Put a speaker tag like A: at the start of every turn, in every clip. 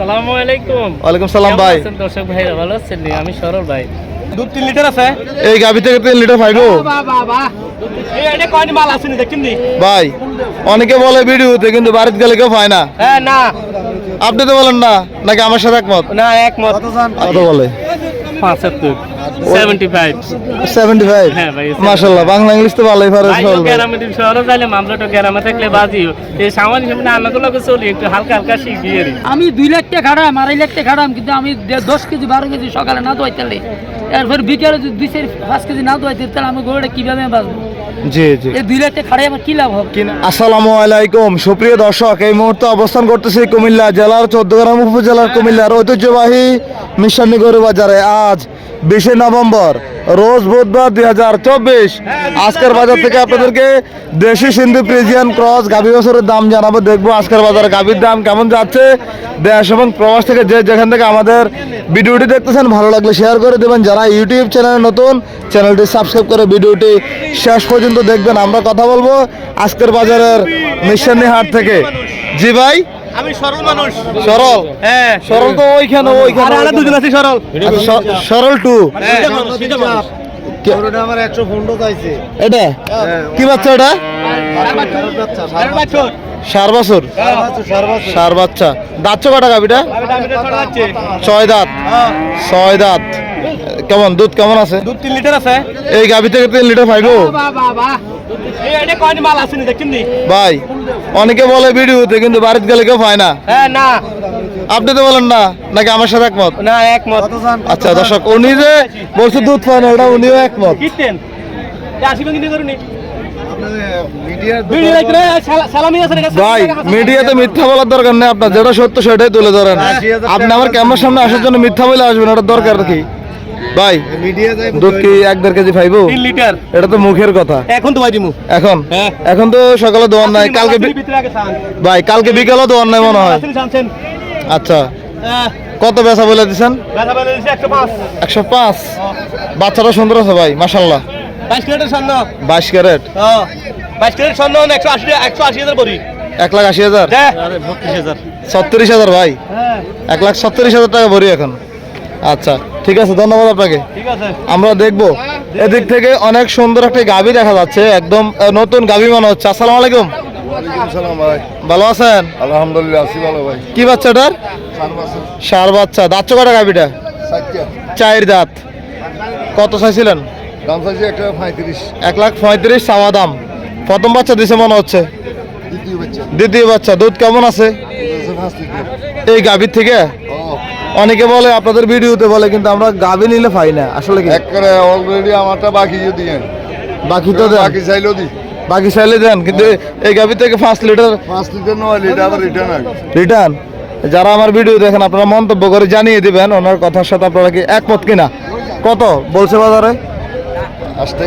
A: আসসালামু আলাইকুম।
B: ওয়ালাইকুম সালাম ভাই।
A: দর্শক ভাই ভালো আছেন আমি সরল ভাই।
C: দুধ তিন লিটার আছে?
B: এই গাভি থেকে তিন লিটার পাইবো
C: এই এটা কয়নি মাল আছে নি দেখছেন নি?
B: ভাই অনেকে বলে ভিডিওতে কিন্তু বাড়িতে গেলে কেউ পায় না।
C: হ্যাঁ না।
B: আপনি তো বলেন না নাকি আমার সাথে একমত?
C: না একমত।
B: কত বলে।
A: হ্যাঁ ভাই,
B: বাংলা ইংলিশ তো ভালোই পারে
A: ভাই তো গ্রামে দিন শহরে যাইলে মামলাটা গ্রামে থাকলে বাজিও। এই সামান্য সামনে আনাগুলো চলি একটু হালকা
D: আমি দুই লাখ টাকা খাড়াম আড়াই লাখ টাকা খাড়াম কিন্তু আমি দে- দশ কেজি বারো কেজি সকালে না দোয়াইতে এরপর বিকেলে যদি দুই চার পাঁচ কেজি না দোয়াইতে তাহলে আমি গোড়া কীভাবে বাঁচবো?
B: জি জি।
D: এই দুই লাখ টাকা খাড়াই আমার কি লাভ হবে?
B: আসসালামু আলাইকুম। সুপ্রিয় দর্শক এই মুহূর্তে অবস্থান করতেছি কুমিল্লা জেলার চোদ্দগ্রাম উপজেলার কুমিল্লার ঐতিহ্যবাহী মিশন গরু বাজারে আজ বিশে নভেম্বর রোজ বুধবার দুই হাজার চব্বিশ। আজকের বাজার থেকে আপনাদেরকে দেশি সিন্ধু প্রিজিয়ান ক্রস গাভী বছরের দাম জানাব। দেখব আজকের বাজারে গাভীর দাম কেমন যাচ্ছে। দেশ এবং প্রবাস থেকে যে যেখান থেকে আমাদের ভিডিওটি দেখতেছেন ভালো লাগলে শেয়ার করে দেবেন। যারা ইউটিউব চ্যানেলে নতুন চ্যানেলটি সাবস্ক্রাইব করে ভিডিওটি শেষ পর্যন্ত দেখবেন। আমরা কথা বলব আজকের বাজারের মিশানি হাট থেকে। জি ভাই?
C: আমি সরল মানুষ।
B: সরল?
C: হ্যাঁ।
B: সরল তো ওইখানে
C: আর
B: ওইখানে
C: আলাদা দুজন আছি সরল।
B: আচ্ছা, সরল টু।
C: হ্যাঁ।
B: এটা কি বাচ্চা এটা?
C: আর।
B: সার বছর। সার বাচ্চা। কটা
C: আমি দামিটা ছড়া যাচ্ছে।
B: ছয় দাঁত।
C: হ্যাঁ।
B: ছয় দাঁত। কেমন? দুধ কেমন আছে?
C: দুধ তিন লিটার আছে।
B: এই গাভি থেকে তিন লিটার পাইবো ভাই অনেকে বলে ভিডিওতে কিন্তু বাড়িতে গেলে কেউ পায় না।
C: হ্যাঁ না।
B: আপনি তো বলেন না নাকি আমার সাথে একমত?
C: না একমত।
B: আচ্ছা দর্শক উনি যে বলছে দুধ পায় না ওটা উনিও একমত। মিডিয়াতে মিথ্যা বলার দরকার নেই আপনার যেটা সত্য সেটাই তুলে ধরেন। আপনি আমার ক্যামেরার সামনে আসার জন্য মিথ্যা বলে আসবেন ওটা দরকার কি? ভাই দুধ কি এক দেড় কেজি পাইবো
C: তিন লিটার।
B: এটা তো মুখের কথা।
C: এখন তো ভাই দিমু।
B: এখন?
C: হ্যাঁ।
B: এখন তো সকালে দোয়ার নাই কালকে
C: ভিতরে আগে চান
B: ভাই কালকে বিকালও দোয়ার নাই মনে হয়। আচ্ছা
C: হ্যাঁ
B: কত বেচা বলে দিচ্ছেন
C: একশো পাঁচ।
B: বাচ্চাটা সুন্দর আছে ভাই মাসাল্লাহ
C: বাইশ ক্যারেটের স্বর্ণ
B: বাইশ ক্যারেট?
C: হ্যাঁ বাইশ ক্যারেট স্বর্ণ একশো আশি একশো আশি হাজার করি
B: এক লাখ আশি হাজার?
C: হ্যাঁ
B: ছত্রিশ হাজার ভাই। এক লাখ ছত্রিশ হাজার টাকা ভরি এখন। আচ্ছা। ঠিক আছে ধন্যবাদ আপনাকে।
C: ঠিক আছে।
B: আমরা দেখব। এদিক থেকে অনেক সুন্দর একটা গাভী দেখা যাচ্ছে একদম নতুন গাভী মনে হচ্ছে। আসসালাম আলাইকুম। ভালো আছেন?
E: আলহামদুলিল্লাহ আছি ভালো ভাই।
B: কি বাচ্চাটার সার বাচ্চা। দাঁত কটা গাভিটা? চার দাঁত। কত চাইছিলেন?
E: দাম চাইছি একটা পঁয়ত্রিশ।
B: এক লাখ পঁয়ত্রিশ চাওয়া দাম। প্রথম বাচ্চা দিছে মনে হচ্ছে।
E: দ্বিতীয় বাচ্চা।
B: দুধ কেমন আছে? এই গাভীর থেকে? অনেকে বলে আপনাদের ভিডিওতে বলে কিন্তু আমরা গাভী নিলে পাই না। আসলে কি?
E: অলরেডি আমারটা বাকি দিয়ে
B: বাকি তো
E: বাকি চাইলেও দি
B: বাকি চাইলে দেন কিন্তু এই গাভী থেকে পাঁচ লিটার
E: পাঁচ লিটার নয় লিটার আবার রিটার্ন
B: রিটার্ন যারা আমার ভিডিও দেখেন আপনারা মন্তব্য করে জানিয়ে দিবেন ওনার কথার সাথে আপনারা কি একমত কিনা? কত বলছে বাজারে?
E: আসতে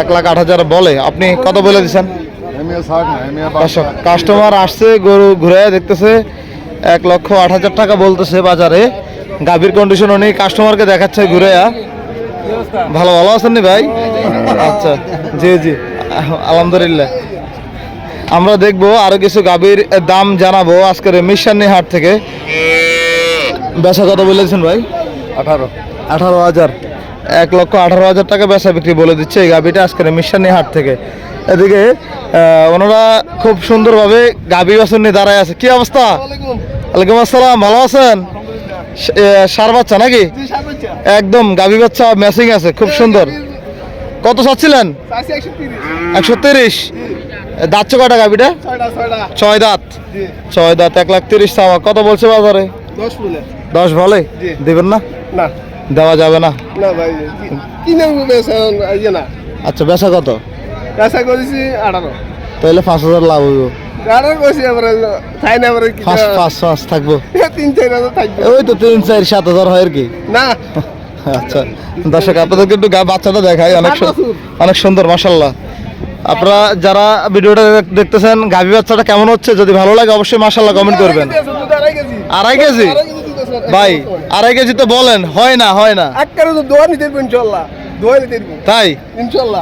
B: এক লাখ আট হাজার বলে। আপনি কত বলে দিচ্ছেন? কাস্টমার আসছে গরু ঘুরে দেখতেছে। এক লক্ষ আট হাজার টাকা বলতেছে বাজারে। গাভীর কন্ডিশন উনি কাস্টমারকে দেখাচ্ছে ঘুরে ভালো ভালো আছেন নি ভাই? আচ্ছা জি জি আলহামদুলিল্লাহ। আমরা দেখব আরও কিছু গাভীর দাম জানাব আজকের মিশানি হাট থেকে। বেচা কত বলেছেন ভাই?
E: আঠারো।
B: আঠারো হাজার। এক লক্ষ আঠারো হাজার টাকা বেচা বিক্রি বলে দিচ্ছে এই গাভীটা আজকের মিশানি হাট থেকে। এদিকে ওনারা খুব সুন্দরভাবে গাভি বাছুর নিয়ে দাঁড়ায় আছে। কি অবস্থা? ওয়ালাইকুম। আসসালাম ভালো আছেন? সার বাচ্চা নাকি? একদম গাভি বাচ্চা ম্যাচিং আছে খুব সুন্দর। কত চাচ্ছিলেন? একশো তিরিশ। দাঁতছো কটা গাভিটা? ছয় দাঁত। ছয় দাঁত এক লাখ তিরিশ চাওয়া। কত বলছে বাজারে?
E: দশ
B: ভালে দিবেন না? দেওয়া যাবে না?
E: বেসা ইয়ে
B: আচ্ছা বেচা কত?
E: কাঁচা করেছি আঠারো
B: তাহলে পাঁচ হাজার লাভ হইব।
E: আঠারো করেছি আবার তাই না আবার
B: পাঁচ পাঁচ পাঁচ থাকব।
E: তিন চার হাজার থাকবে।
B: ওই তো তিন চার সাত হাজার হয় আর কি?
E: না।
B: আচ্ছা দর্শক আপনাদেরকে একটু গা বাচ্চাটা দেখাই অনেক অনেক সুন্দর মাসাল্লাহ আপনারা যারা ভিডিওটা দেখতেছেন গাভী বাচ্চাটা কেমন হচ্ছে? যদি ভালো লাগে অবশ্যই মাসাল্লাহ কমেন্ট করবেন। আড়াই কেজি। ভাই আড়াই কেজি তো বলেন হয় না হয় না।
E: দোয়া নিতে ইনশাল্লাহ
B: তাই?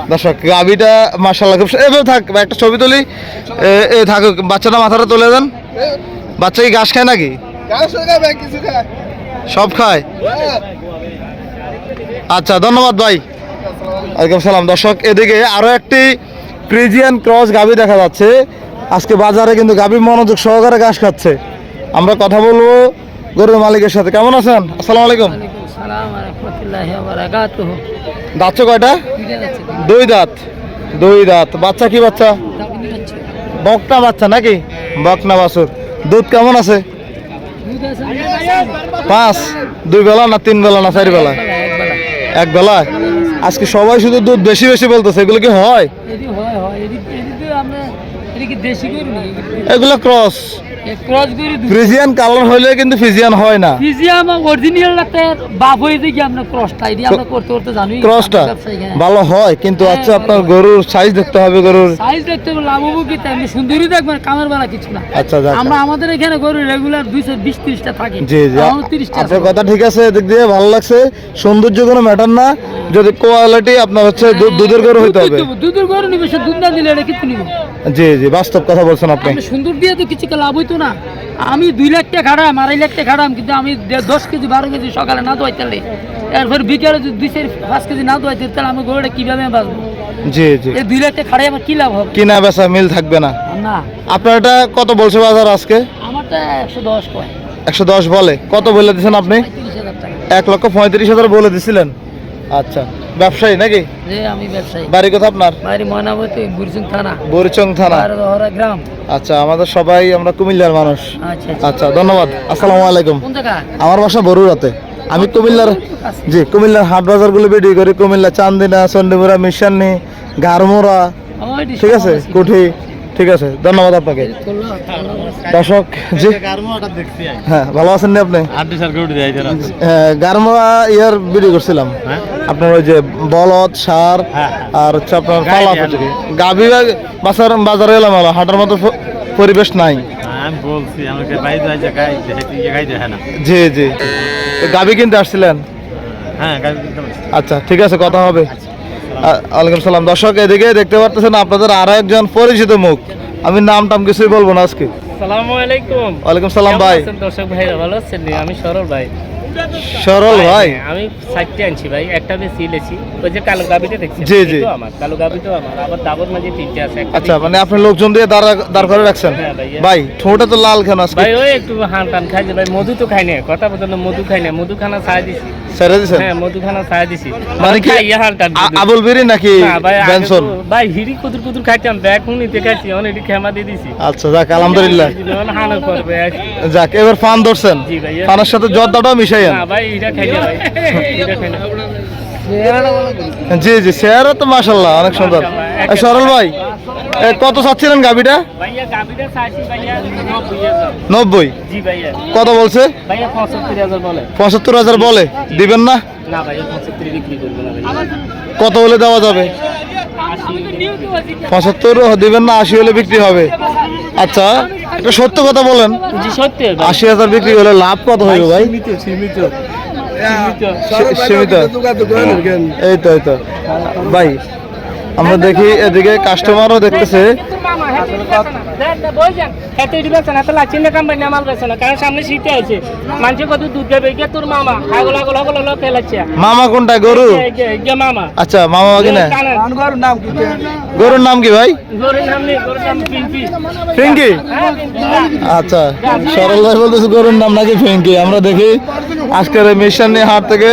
B: দর্শক গাভিটা মাসাল্লাহ খুব এভাবে থাক একটা ছবি তুলি। এ- থাকুক বাচ্চাটা মাথাটা তুলে দেন। বাচ্চা কি ঘাস খায় নাকি? সব খায়?
E: হ্যাঁ।
B: আচ্ছা ধন্যবাদ ভাই। ওয়ালাইকুম সালাম। দর্শক এদিকে আরও একটি ফ্রিজিয়ান ক্রস গাবি দেখা যাচ্ছে। আজকে বাজারে কিন্তু গাবি মনোযোগ সহকারে ঘাস খাচ্ছে। আমরা কথা বলব গরুর মালিকের সাথে। কেমন আছেন? আসসালামু আলাইকুম। দাঁতছ কয়টা? দুই দাঁত। দুই দাঁত। বাচ্চা কি বাচ্চা? বকনা বাচ্চা নাকি? বকনা বাছুর। দুধ কেমন আছে? পাঁচ। দুই বেলা না তিন বেলা না চার বেলা?
D: একবেলা
B: এক বেলা। আজকে সবাই শুধু দুধ বেশি বেশি বলতেছে। এগুলো কি হয়? এগুলো ক্রস। ফ্রিজিয়ান কালার হইলে কিন্তু হয় না।
D: অরিজিনাল বাপ হয়ে আমরা ক্রসটা আমরা করতে করতে জানি।
B: ক্রসটা ভালো হয় কিন্তু আচ্ছা আপনার গরুর সাইজ দেখতে হবে গরুর।
D: সাইজ দেখতে হবে সুন্দরী দেখবেন কামের বেলা কিছু না।
B: আচ্ছা।
D: আমরা আমাদের এখানে গরু রেগুলার দুইশো বিশ তিরিশটা থাকে।
B: জি জি। আপনার কথা ঠিক আছে এদিক দিয়ে ভালো লাগছে। সৌন্দর্য কোনো ম্যাটার না। যদি কোয়ালিটি আপনার হচ্ছে দুধের গরু হইতে হবে।
D: দুধের গরু নিবে সে দুধ না দিলে এটা কিছু নিব
B: জি জি বাস্তব কথা বলছেন আপনি।
D: সুন্দর দিয়ে তো কিছু লাভ হইতো না। আমি দুই লাখ টাকা খাড়াম আড়াই লাখ টাকা খাড়াম কিন্তু আমি দশ কেজি বারো কেজি সকালে না দোয়াই তাহলে এরপর বিকেলে যদি দুই চার পাঁচ কেজি না দোয়াই তাহলে আমি গরুটা কীভাবে বাঁচবো?
B: জি জি।
D: এই দুই লাখ টাকা খাড়াই আমার কি লাভ হবে?
B: কিনা বেচা মিল থাকবে না।
D: না।
B: আপনার এটা কত বলছে বাজার আজকে?
D: আমারটা একশো দশ কয়।
B: একশো দশ বলে। কত বলে দিয়েছেন আপনি? এক লক্ষ পঁয়ত্রিশ হাজার বলে দিছিলেন। আচ্ছা ব্যবসায়ী নাকি?
D: যে আমি ব্যবসায়ী।
B: বাড়ি কথা আপনার?
D: বাড়ি ময়নাবতী বুরসিং থানা।
B: বরিচং থানা।
D: গ্রাম।
B: আচ্ছা আমাদের সবাই আমরা কুমিল্লার মানুষ।
D: আচ্ছা আচ্ছা।
B: আচ্ছা ধন্যবাদ। আসসালামু আলাইকুম।
D: কোন জায়গা?
B: আমার বাসা বরুরাতে আমি কুমিল্লার জি কুমিল্লার হাট বাজারগুলো ভিডিও করি। কুমিল্লা চান্দিনা চন্ডিমুরা মিশানি গারমোড়া।
D: ওই
B: ঠিক আছে। কুঠি। ঠিক আছে ধন্যবাদ আপনাকে। দর্শক জি। হ্যাঁ ভালো আছেন নি আপনি? হ্যাঁ, গারমোড়া ইয়ার ভিডিও করছিলাম। আপনার ওই যে বলদ সার আর হচ্ছে আপনার পালা গাভি বাজার বাজারে এলাম হলো হাটার মতো পরিবেশ নাই। জি জি। গাভি কিনতে আসছিলেন?
C: হ্যাঁ
B: আচ্ছা ঠিক আছে কথা হবে। আ- ওয়ালাইকুম সালাম। দর্শক এদিকে দেখতে পারতেছেন আপনাদের আর একজন পরিচিত মুখ। আমি নাম টাম কিছুই বলব না আজকে।
A: সালাম আলাইকুম।
B: ওয়ালাইকুম সালাম ভাই।
A: দর্শক ভাইরা? ভালো আছেন? আমি সরল ভাই।
B: সরল ভাই
A: হ্যাঁ, আমি সাইডটা আনছি ভাই একটা বেশি ওই যে কালো গাবিটা দেখছি
B: জি, জি।
A: আমার কালো গাবিটাও আমার আবার মাঝে তিনটে আছে
B: আচ্ছা মানে আপনি লোকজন দিয়ে দাঁড়া দাঁড় করে রাখছেন?
A: হ্যাঁ,
B: ভাই ঠোঁটে তো লাল কেন আজকে?
A: ভাই ওই একটু হান টান খাই ভাই মধু তো খাই না কথা বলতে মধু খাই না মধু খানা ছাড়া দিছি।
B: ছেড়ে দিছেন?
A: হ্যাঁ মধু খানা ছাড়া দিছি।
B: মানে কি
A: হান টান
B: আবুল বিরি নাকি বেনসন
A: ভাই হিড়ি কুতুর কুতুর খাইতাম ব্যাগ নিতে খাইছি অনেক খেমা দিয়ে দিছি।
B: আচ্ছা যাক আলহামদুলিল্লাহ।
A: করবে
B: যাক এবার ফান ধরছেন। ফানের সাথে জর্দাটাও মিশাইয়েন
A: না ভাই এটা খাই না ভাই এটা খাই না
B: জি জি শেয়ারও তো মাশাল্লাহ অনেক সুন্দর। সরল ভাই কত চাচ্ছিলেন গাবিটা
A: নব্বই
B: কত বলছে?
A: পঁচাত্তর হাজার বলে।
B: দিবেন না? কত হলে দেওয়া যাবে? পঁচাত্তর দিবেন না আশি হলে বিক্রি হবে। আচ্ছা একটা সত্য কথা বলেন।
A: জি সত্যি
B: আশি হাজার বিক্রি হলে লাভ কত হইবে ভাই?
A: সীমিত সীমিত।
B: সীমিত। এই তো এই তো। ভাই আমরা দেখি এদিকে কাস্টমারও দেখতেছে।
A: কারণ সামনে শীতে আছে মানুষ কত দুধ দেবে গিয়ে তোর মামা। ফেলাচ্ছে
B: মামা কোনটা গরু?
A: গিয়ে মামা।
B: আচ্ছা মামা কিনা? গরুর নাম কি? ভাই?
A: গরুর নাম নেই গরুর নাম পিম্পি
B: ফিঙ্কি
A: হ্যাঁ
B: আচ্ছা সরল ভাই বলতেছে গরুর নাম নাকি ফিঙ্কি আমরা দেখি আজকের মিশন নিয়ে হাট থেকে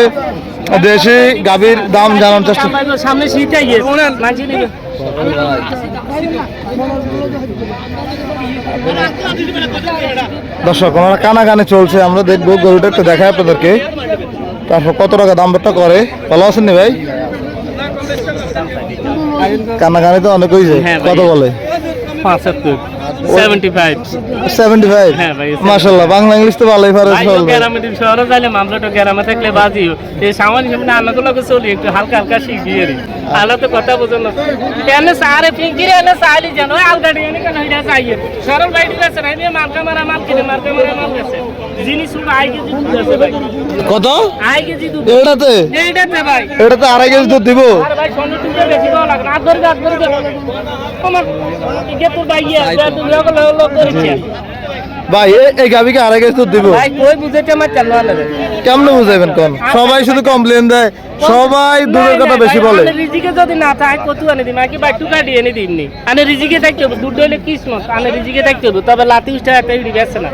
B: দেশি গাভীর দাম জানার চেষ্টা
A: সামনে শীতে
B: দর্শক ওনারা কানাকানি চলছে আমরা দেখব গরুটা একটু দেখায় আপনাদেরকে। তারপর কত টাকা দাম দরটা করে? ভালো আছেন ভাই? কানা কানাকানি তো অনেক হয়েছে
A: হ্যাঁ
B: কত বলে?
A: পঁচাত্তর সেভেন্টি ফাইভ
B: সেভেন্টি ফাইভ
A: ভাই,
B: মাসাল্লাহ বাংলা ইংলিশ তো ভালোই পারে
A: ভাই
B: সরল ভাই।
A: গ্রামে শহরে যাইলে মামলাটা গ্রামে থাকলে বাজি। এই সামান্য সামনে আমাকে চলি একটু হালকা হালকা শিখি আলো তো কথা বোঝো না। এনে সারে ফিঙ্কিরে এনে সালি জানো আলগাড়ি এনে কেন হইরা চাইয়ে সরল ভাই আছে না এনে মার্কা মারা মাল কিনে মার্কা মারা মাল গেছে জিনিস শুধু আই কেজি দুধ আছে ভাই।
B: কত?
A: আই কেজি দুধ।
B: এটাতে
A: এইটাতে ভাই।
B: এটাতে আড়াই কেজি দুধ দিব?
A: আর ভাই সোনা টুকরে বেশি দেওয়া লাগে না। ধরে ধরে আমার ইগে তোর ভাই
B: ভাই এই গাবিকে আড়াই দুধ দিব। কেমনে বুঝাইবেন কোন? সবাই শুধু কমপ্লেন দেয় সবাই দুধের কথা বেশি বলে।
A: রিজিকে যদি না থাকে কত আনে দিম কি বাই টুকা দিয়ে এনে দিমনি আনে রিজিকে থাকতে হবে দুধ হইলে কিসমত আনে রিজিকে থাকতে হবে তবে লাতি উষ্টা একটা ইডি বেছে না।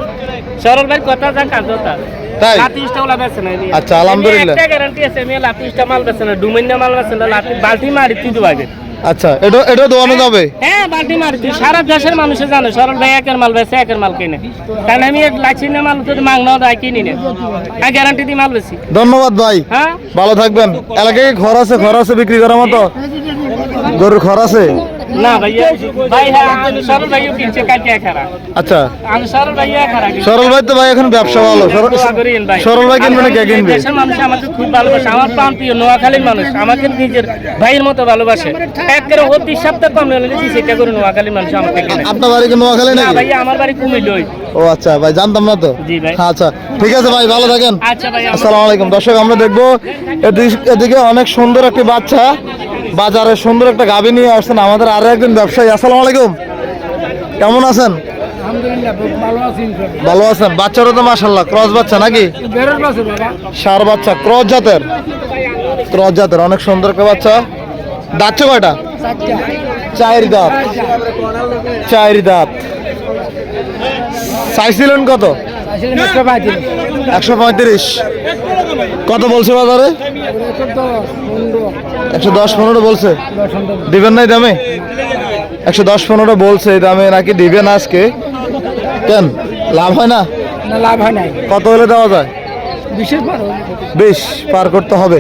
A: সরল ভাই কথা যা কাজ তা
B: তাই?
A: লাতি উষ্টা ওলা বেছে না
B: আচ্ছা, আলহামদুলিল্লাহ।
A: একটা গ্যারান্টি আছে আমি লাতি মাল বেছে না ডুমেন্না মাল বেছে না লাতি বালতি মারি তুই আগে।
B: আচ্ছা এটা এটা দোয়ানো যাবে
A: হ্যাঁ বালতি মারি সারা দেশের মানুষে জানে সরল ভাই একের মাল বেছে একের মাল কিনে। কারণ আমি এক লাচি না মাল তো মাংনাও দায় কিনি না। আর গ্যারান্টি দিয়ে মাল বেছি
B: ধন্যবাদ ভাই।
A: হ্যাঁ?
B: ভালো থাকবেন। এলাকায় ঘর আছে? ঘর আছে বিক্রি করার মতো? গরুর ঘর আছে?
A: না ভাইয়া ভাই হ্যাঁ সরল ভাইও কিনছে কালকে একারা
B: আচ্ছা।
A: আমি সরল ভাইয়া একারা
B: সরল ভাই তো ভাই এখন ব্যবসা ভালো। সরল-
A: ভাই।
B: কিনবে না কে কিনবে?
A: দেশের মানুষ আমাকে খুব ভালোবাসে। আমার প্রাণ প্রিয় নোয়াখালীর মানুষ। আমাকে নিজের ভাইয়ের মতো ভালোবাসে। একেবারে অতি সপ্তাহ কম হলে সেটা করে নোয়াখালীর মানুষ আমাকে কিনে।
B: আপনার বাড়ি কি নোয়াখালী
A: না ভাইয়া আমার বাড়ি কুমিল্লই।
B: ও আচ্ছা ভাই জানতাম না তো।
A: জি ভাই।
B: আচ্ছা ঠিক আছে ভাই ভালো থাকেন।
A: আচ্ছা ভাই
B: আসসালামু আলাইকুম। দর্শক আমরা দেখব এদিক- এদিকে অনেক সুন্দর একটি বাচ্চা। বাজারে সুন্দর একটা গাভী নিয়ে আসছেন আমাদের আরও একজন ব্যবসায়ী। আসসালামু আলাইকুম। কেমন আছেন?
D: ভালো
B: আছেন? বাচ্চারও তো মাসাল্লাহ ক্রস বাচ্চা নাকি? সার বাচ্চা ক্রস জাতের? ক্রস জাতের অনেক সুন্দর একটা বাচ্চা। দাঁতছে কয়টা? চায়ের দাঁত। চায়ের দাঁত। চাইছিলেন কত? একশো পঁয়ত্রিশ। কত বলছে বাজারে? একশো দশ পনেরো বলছে। দিবেন নাই দামে? একশো দশ পনেরো বলছে এই দামে নাকি দিবেন আজকে? কেন? লাভ হয় না?
D: না লাভ হয় না
B: কত হলে দেওয়া যায়? বিশ পার করতে হবে।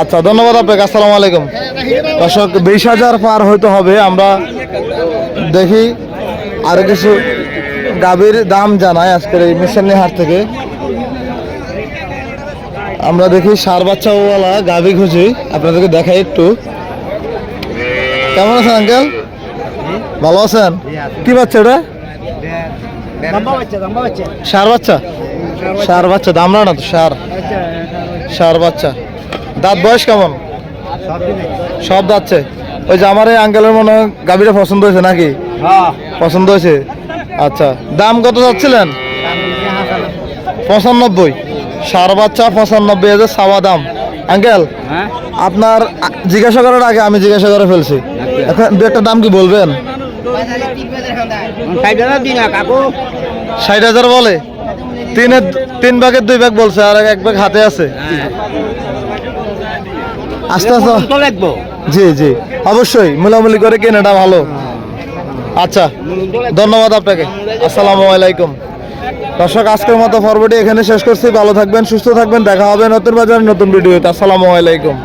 B: আচ্ছা ধন্যবাদ আপনাকে আসসালামু আলাইকুম। দর্শক বিশ হাজার পার হইতে হবে আমরা দেখি আরও কিছু গাভীর দাম জানাই আজকের এই মিশনের হাট থেকে। আমরা দেখি সার বাচ্চাওয়ালা গাভী খুঁজি। আপনাদেরকে দেখাই একটু। কেমন আছেন আঙ্কেল ভালো আছেন? কি বাচ্চা ওটা সার বাচ্চা? সার বাচ্চা দামরা না তো, সার। সার বাচ্চা। দাঁত বয়স কেমন? সব দাঁতছে। ওই যে আমার এই আঙ্কেলের মনে হয় গাভীটা পছন্দ হয়েছে নাকি? পছন্দ হয়েছে? আচ্ছা। দাম কত যাচ্ছিলেন পঁচানব্বই। সার বাচ্চা পঁচানব্বই হাজার সাওয়া দাম। আঙ্কেল আপনার জিজ্ঞাসা করার আগে আমি জিজ্ঞাসা করে ফেলছি। এখন দু একটা দাম কি বলবেন? ষাট হাজার বলে? তিনের তিন ভাগের দুই ভাগ বলছে আর এক ভাগ হাতে আছে। আস্তে আস্তে। জি জি। অবশ্যই মোলামুলি করে কেনাটা ভালো। আচ্ছা ধন্যবাদ আপনাকে। আসসালামু আলাইকুম। দর্শক, আজকের মতো পর্বটি এখানে শেষ করছি। ভালো থাকবেন, সুস্থ থাকবেন। দেখা হবে নতুন বাজার নতুন ভিডিওতে। আসসালামু আলাইকুম।